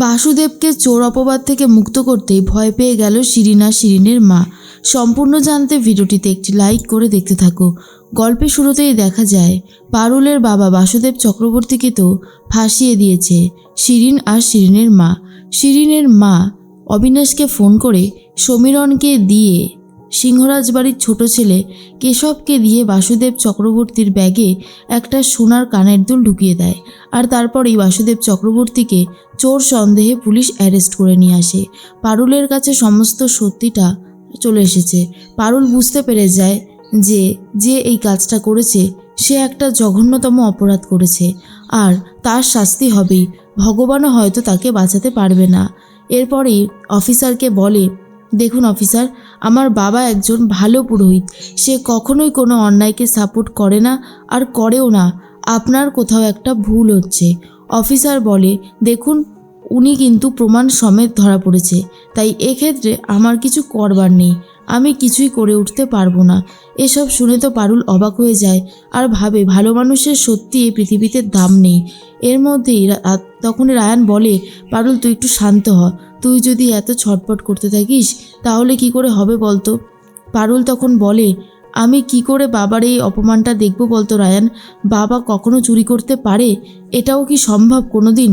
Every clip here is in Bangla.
বাসুদেবকে চোর অপবাদ থেকে মুক্ত করতে ভয় পেয়ে গেল শিরিনা শিরিনের মা। সম্পূর্ণ জানতে ভিডিওটিতে একটি লাইক করে দেখতে থাকো। গল্পের শুরুতেই দেখা যায়, পারুলের বাবা বাসুদেব চক্রবর্তীকে তো ফাঁসিয়ে দিয়েছে, শিরিন আর শিরিনের মা। শিরিনের মা অবিনাশকে ফোন করে সমীরণকে দিয়ে সিংহরাজ বাড়ির ছোট ছেলে কেশবকে দিয়ে বাসুদেব চক্রবর্তীর ব্যাগে একটা সোনার কানের দুল ঢুকিয়ে দেয় আর তারপরেই বাসুদেব চক্রবর্তীকে চোর সন্দেহে পুলিশ অ্যারেস্ট করে নিয়ে আসে। পারুলের কাছে সমস্ত সত্যিটা চলে এসেছে। পারুল বুঝতে পেরে যায় যে যে এই কাজটা করেছে, সে একটা জঘন্যতম অপরাধ করেছে। আর তার শাস্তি হবেই। ভগবানও হয়তো তাকে বাঁচাতে পারবে না। এরপরেই অফিসারকে বলে, দেখুন অফিসার আমার বাবা একজন ভালো পুরোহিত। সে কখনোই কোনো অন্যায়কে সাপোর্ট করে না আর করেও না। আপনার কোথাও একটা ভুল হচ্ছে। অফিসার বলে, দেখুন, উনি কিন্তু প্রমাণ সমেত ধরা পড়েছে। তাই এক্ষেত্রে আমার কিছু করবার নেই। আমি কিছুই করে উঠতে পারব না। এসব শুনে তো পারুল অবাক হয়ে যায় আর ভাবে, ভালো মানুষের সত্যি এই পৃথিবীতে দাম নেই। এর মধ্যেই তখন রায়ান বলে, পারুল, তুই একটু শান্ত হ। তুই যদি এত ছটপট করতে থাকিস, তাহলে কি করে হবে বলতো? পারুল তখন বলে, আমি কি করে বাবার এই অপমানটা দেখব বলতো রায়ান? বাবা কখনো চুরি করতে পারে? এটাও কি সম্ভব কোনো দিন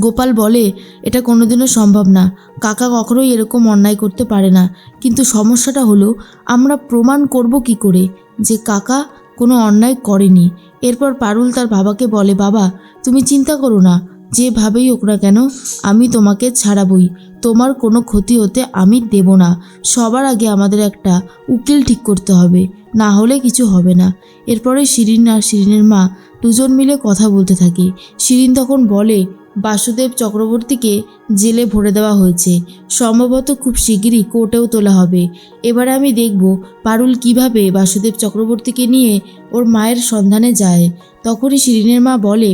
গোপাল বলে, এটা কোনোদিনও সম্ভব না। কাকা কখনোই এরকম অন্যায় করতে পারে না। কিন্তু সমস্যাটা হলো, আমরা প্রমাণ করব কি করে যে কাকা কোনো অন্যায় করেনি। এরপর পারুল তার বাবাকে বলে, বাবা, তুমি চিন্তা করো না। যেভাবেই হোক না কেন, আমি তোমাকে ছাড়াবই। তোমার কোনো ক্ষতি হতে আমি দেব না। সবার আগে আমাদের একটা উকিল ঠিক করতে হবে। না হলে কিছু হবে না। এরপরে শিরিন আর শিরিনের মা দুজন মিলে কথা বলতে থাকে। শিরিন তখন বলে বাসুদেব চক্রবর্তীকে জেলে ভরে দেওয়া হয়েছে। সম্ভবত খুব শিগগিরই কোর্টেও তোলা হবে। এবারে আমি দেখব পারুল কীভাবে বাসুদেব চক্রবর্তীকে নিয়ে ওর মায়ের সন্ধানে যায়। তখনই শিরিনের মা বলে,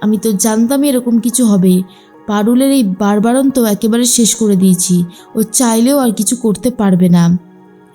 আমি তো জানতামই এরকম কিছু হবে। পারুলের এই বারবারন্ত একেবারে শেষ করে দিয়েছি। ও চাইলেও আর কিছু করতে পারবে না।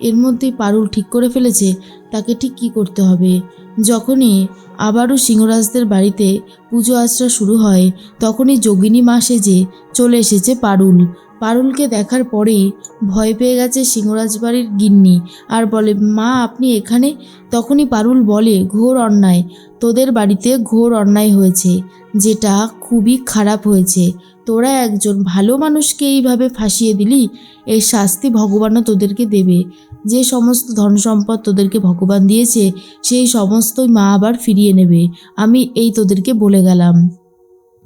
এর মধ্যেই পারুল ঠিক করে ফেলেছে তাকে ঠিক কী করতে হবে। যখনই আবারও সিংহরাজদের বাড়িতে পুজো আচরা শুরু হয়, তখনই যোগিনী মা সেজে চলে এসেছে পারুল। পারুলকে দেখার পরেই ভয় পেয়ে গেছে সিংহরাজ বাড়ির গিন্নি আর বলে, মা, আপনি এখানে? তখনই পারুল বলে, ঘোর অন্যায়। তোদের বাড়িতে ঘোর অন্যায় হয়েছে। যেটা খুবই খারাপ হয়েছে। তোরা একজন ভালো মানুষকে এইভাবে ফাঁসিয়ে দিলি এর শাস্তি ভগবানও তোদেরকে দেবে। যে সমস্ত ধন সম্পদ তোদেরকে ভগবান দিয়েছে, সেই সমস্তই মা আবার ফিরিয়ে নেবে। আমি এই তোদেরকে বলে গেলাম।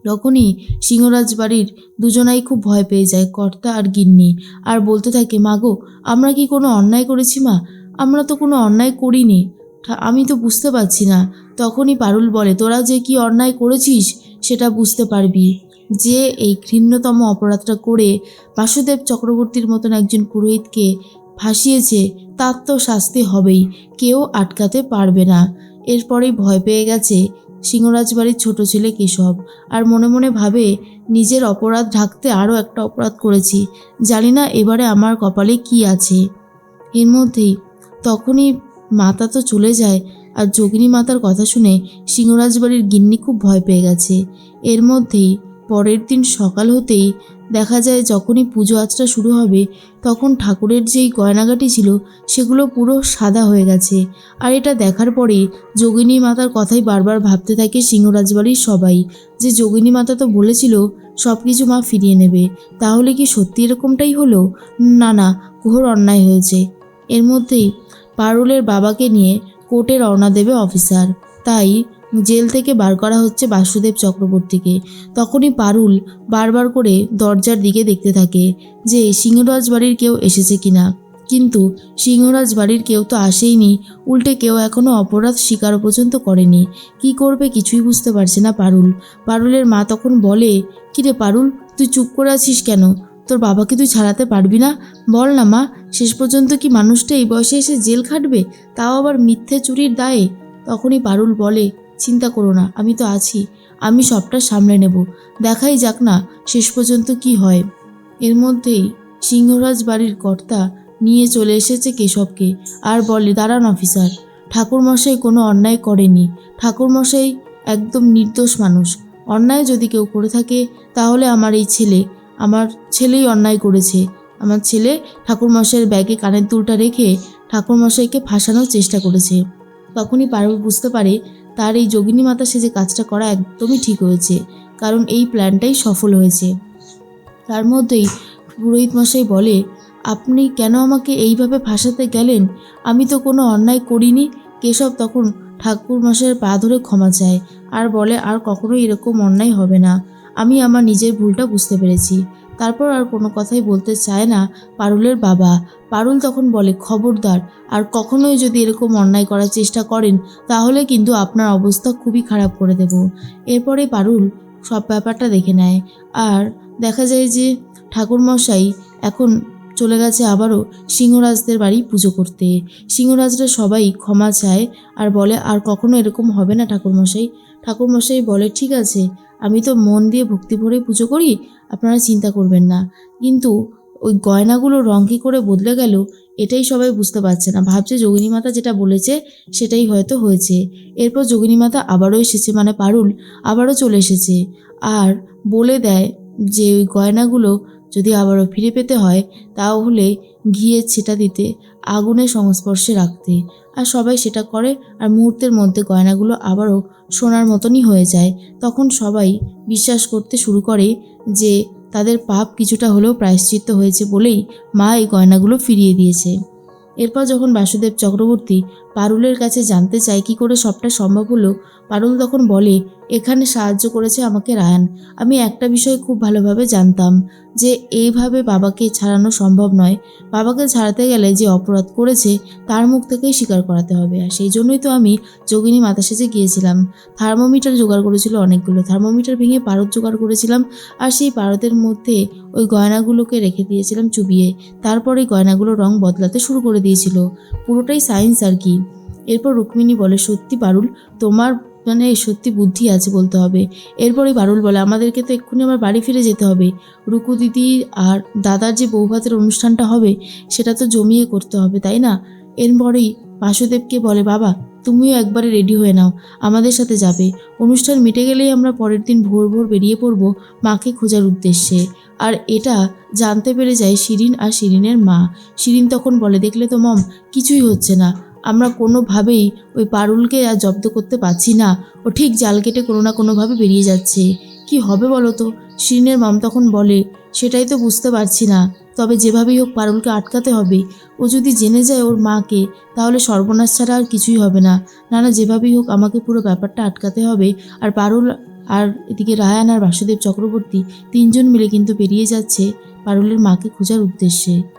তখনই সিংহরাজ বাড়ির দুজনাই খুব ভয় পেয়ে যায়, কর্তা আর গিন্নি। আর বলতে থাকে মাগো আমরা কি কোনো অন্যায় করেছি মা? আমরা তো কোনো অন্যায় করিনি। আমি তো বুঝতে পারছি না। তখনই পারুল বলে, তোরা যে কি অন্যায় করেছিস সেটা বুঝতে পারবি যে এই ঘৃণ্যতম অপরাধটা করে বাসুদেব চক্রবর্তীর মতন একজন পুরোহিতকে ফাঁসিয়েছে, তার তো শাস্তি হবেই, কেউ আটকাতে পারবে না। এরপরেই ভয় পেয়ে গেছে সিংহরাজ বাড়ির ছোট ছেলে কেশব আর মনে মনে ভাবে, নিজের অপরাধ ঢাকতে আরও একটা অপরাধ করেছি। জানি না এবারে আমার কপালে কি আছে এর মধ্যেই তখনই মাতা তো চলে যায় আর যোগিনী মাতার কথা শুনে সিংহরাজ বাড়ির গিন্নি খুব ভয় পেয়ে গেছে। এর মধ্যেই পরের দিন সকাল হতেই দেখা যায় যখনই পুজো আচরা শুরু হবে, তখন ঠাকুরের যেই গয়নাগাটি ছিল সেগুলো পুরো সাদা হয়ে গেছে। আর এটা দেখার পরেই যোগিনী মাতার কথাই বারবার ভাবতে থাকে সিংহরাজ বাড়ির সবাই যে যোগিনী মাতা তো বলেছিল সব কিছু মা ফিরিয়ে নেবে, তাহলে কি সত্যি এরকমটাই হলো? না না, ঘোর অন্যায় হয়েছে। এর মধ্যেই পারুলের বাবাকে নিয়ে কোর্টে রওনা দেবে অফিসার। তাই জেল থেকে বার করা হচ্ছে বাসুদেব চক্রবর্তীকে। তখনই পারুল বারবার করে দরজার দিকে দেখতে থাকে যে সিংহরাজ বাড়ির কেউ এসেছে কিনা। কিন্তু সিংহরাজ বাড়ির কেউ তো আসেইনি, উল্টে কেউ এখনও অপরাধ স্বীকার পর্যন্ত করেনি। কি করবে কিছুই বুঝতে পারছে না পারুল। পারুলের মা তখন বলে, কিরে পারুল, তুই চুপ করে আছিস কেন? তোর বাবাকে তুই ছাড়াতে পারবি না? বল না মা শেষ পর্যন্ত কি মানুষটা এই বয়সে এসে জেল খাটবে? তাও আবার মিথ্যে চুরির দায়ে? তখনই পারুল বলে, চিন্তা করো না, আমি তো আছি। আমি সবটা সামলে নেব। দেখাই যাক না শেষ পর্যন্ত কি হয়। এর মধ্যেই সিংহরাজ বাড়ির কর্তা নিয়ে চলে এসেছে কেশবকে। আর বলে, দাঁড়ান অফিসার, ঠাকুরমশাই কোনো অন্যায় করেনি। ঠাকুরমশাই একদম নির্দোষ মানুষ। অন্যায় যদি কেউ করে থাকে, তাহলে আমার এই ছেলে, আমার ছেলেই অন্যায় করেছে। আমার ছেলে ঠাকুরমশাইয়ের ব্যাগে কানের দুলটা রেখে ঠাকুরমশাইকে ফাঁসানোর চেষ্টা করেছে। তখনই পারুল বুঝতে পারে তার এই যোগিনী মাতা সে যে কাজটা করা একদমই ঠিক হয়েছে, কারণ এই প্ল্যানটাই সফল হয়েছে। তার মধ্যেই পুরোহিত মশাই বলে, আপনি কেন আমাকে এইভাবে ফাঁসাতে গেলেন? আমি তো কোনো অন্যায় করিনি। কেশব তখন ঠাকুর মশাইয়ের পা ধরে ক্ষমা চায়, আর বলে, আর কখনোই এরকম অন্যায় হবে না। আমি আমার নিজের ভুলটা বুঝতে পেরেছি। তারপর আর কোনো কথাই বলতে চায় না পারুলের বাবা। পারুল তখন বলে, খবরদার, আর কখনোই যদি এরকম অন্যায় করার চেষ্টা করেন, তাহলে কিন্তু আপনার অবস্থা খুবই খারাপ করে দেব। এরপরে পারুল সব ব্যাপারটা দেখে নেয়। আর দেখা যায় যে ঠাকুরমশাই এখন চলে গেছে আবারও সিংহরাজদের বাড়ি পুজো করতে। সিংহরাজরা সবাই ক্ষমা চায় আর বলে, আর কখনো এরকম হবে না ঠাকুরমশাই। ঠাকুরমশাই বলে, ঠিক আছে, আমি তো মন দিয়ে ভক্তি ভরে পুজো করি, আপনারা চিন্তা করবেন না। কিন্তু ওই গয়নাগুলো রং কী করে বদলে গেল, এটাই সবাই বুঝতে পারছে না। ভাবছে যোগিনী মাতা যেটা বলেছে, সেটাই হয়তো হয়েছে। এরপর যোগিনী মাতা আবারও এসেছে মানে পারুল, আবারও চলে এসেছে। আর বলে দেয় যে, ওই গয়নাগুলো যদি আবারও ফিরে পেতে হয়, তাহলে ঘিয়ে ছেটা দিতে আগুনের সংস্পর্শে রাখতে। আর সবাই সেটা করে, আর মুহূর্তের মধ্যে গয়নাগুলো আবারও সোনার মতনই হয়ে যায়। তখন সবাই বিশ্বাস করতে শুরু করে যে, তাদের পাপ কিছুটা হলেও প্রায়শ্চিত্ত হয়েছে বলেই মা এই গয়নাগুলো ফিরিয়ে দিয়েছে। এরপর যখন বাসুদেব চক্রবর্তী পারুলের কাছে জানতে চায় কি করে সবটা সম্ভব হলো, পারুল তখন বলে এখানে সাহায্য করেছে আমাকে রায়ান। আমি একটা বিষয় খুব ভালোভাবে জানতাম যে এইভাবে বাবাকে ছাড়ানো সম্ভব নয়। বাবাকে ছাড়াতে গেলে যে অপরাধ করেছে তার মুখ থেকেই স্বীকার করাতে হবে। আর সেই জন্যই তো আমি যোগিনী মাতা সেজে গিয়েছিলাম। থার্মোমিটার জোগাড় করেছিল অনেকগুলো। থার্মোমিটার ভেঙে পারদ জোগাড় করেছিলাম আর সেই পারদের মধ্যে ওই গয়নাগুলোকে রেখে দিয়েছিলাম চুবিয়ে। তারপর গয়নাগুলো রং বদলাতে শুরু করে দিয়েছিল। পুরোটাই সায়েন্স আর কি। এরপর রুক্মিণী বলে, সত্যি পারুল, তোমার মানে সত্যি বুদ্ধি আছে বলতে হবে। এরপরে বারুল বলে, আমাদেরকে তো এক্ষুনি আমার বাড়ি ফিরে যেতে হবে। রুকু দিদি আর দাদার যে বৌভাতের অনুষ্ঠানটা হবে, সেটা তো জমিয়ে করতে হবে, তাই না? এরপরেই বাসুদেবকে বলে, বাবা, তুমিও একবারে রেডি হয়ে নাও, আমাদের সাথে যাবে। অনুষ্ঠান মিটে গেলেই আমরা পরের দিন ভোর ভোর বেরিয়ে পড়ব মাকে খোঁজার উদ্দেশ্যে। আর এটা জানতে পেরে যায় শিরিন আর শিরিনের মা। শিরিন তখন বলে, দেখলে তো মম, কিছুই হচ্ছে না। আমরা কোনোভাবেই ওই পারুলকে আর জব্দ করতে পারছি না। ও ঠিক জাল কেটে কোনো না কোনোভাবে বেরিয়ে যাচ্ছে। কি হবে বলো তো? শিরিনের মাম তখন বলে, সেটাই তো বুঝতে পারছি না। তবে যেভাবেই হোক পারুলকে আটকাতে হবে। ও যদি জেনে যায় ওর মাকে, তাহলে সর্বনাশ ছাড়া আর কিছুই হবে না। না না যেভাবেই হোক আমাকে পুরো ব্যাপারটা আটকাতে হবে। আর পারুল আর এদিকে রায়ান আর বাসুদেব চক্রবর্তী তিনজন মিলে কিন্তু বেরিয়ে যাচ্ছে পারুলের মাকে খোঁজার উদ্দেশ্যে।